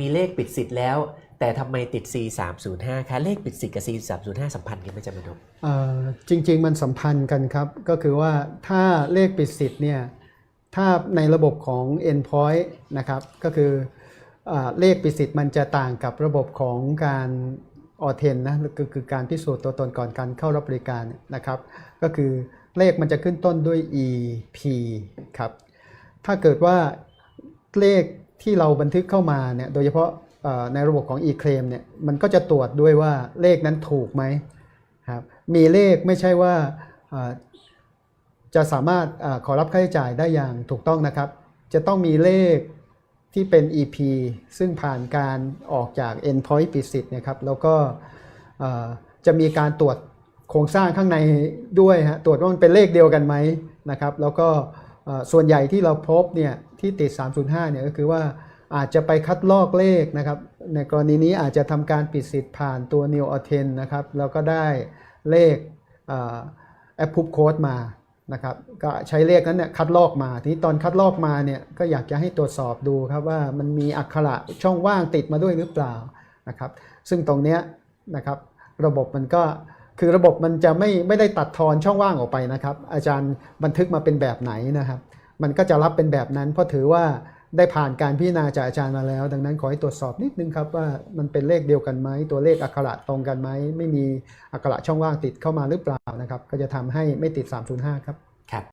มีเลขปิดสิทธิ์แล้ว แต่ทำไมติด C 3 0 5คะเลขปิดสิทธิ์กับ C 3 0 5สัมพันธ์กันไหมอาจารย์มโนเอ่อจริง ๆ มันสัมพันธ์กันครับ ก็คือว่าถ้าเลขปิดสิทธิ์เนี่ยถ้าในระบบของ endpoint นะครับก็คืออเลขปิดสิทธิ์มันจะต่างกับระบบของการออเทนนะก็คือการพิสูจน์ตัวตนก่อนการเข้ารับบริการนะครับ ก็คือเลขมันจะขึ้นต้นด้วย EP ครับถ้าเกิดว่าเลข ที่เราบันทึกเข้ามาเนี่ยโดยเฉพาะในระบบของ e-claim เนี่ยมันก็จะตรวจด้วยว่าเลขนั้นถูกไหมครับมีเลขไม่ใช่ว่าจะสามารถขอรับค่าใช้จ่ายได้อย่างถูกต้องนะครับ จะต้องมีเลขที่เป็น EP ซึ่งผ่านการออกจาก endpoint ปิดสิทธิ์นะครับแล้วก็จะมีการตรวจโครงสร้างข้างในด้วยฮะตรวจว่ามันเป็นเลขเดียวกันไหมนะครับ แล้วก็ ส่วนใหญ่ที่เราพบเนี่ยที่ติด 305 เนี่ยก็คือว่าอาจจะไปคัดลอกเลขนะครับในกรณีนี้อาจจะทำการปิดสิทธิ์ผ่านตัว New a u t h e n นะครับแล้วก็ได้เลขแอปพูบโค้ดมานะครับก็ใช้เลขนั้นเนี่ยคัดลอกมา ทีนี้ตอนคัดลอกมาเนี่ยก็อยากจะให้ตรวจสอบดูครับว่ามันมีอักขระช่องว่างติดมาด้วยหรือเปล่านะครับซึ่งตรงเนี้ยนะครับระบบมันก็ คือระบบมันจะไม่ไม่ได้ตัดทอนช่องว่างออกไปนะครับ อาจารย์บันทึกมาเป็นแบบไหนนะครับ มันก็จะรับเป็นแบบนั้น เพราะถือว่าได้ผ่านการพิจารณาจากอาจารย์มาแล้ว ดังนั้นขอให้ตรวจสอบนิดนึงครับว่ามันเป็นเลขเดียวกันไหมตัวเลขอักขระตรงกันไหมไม่มีอักขระช่องว่างติดเข้ามาหรือเปล่านะครับ ก็จะทำให้ไม่ติด 305 ครับ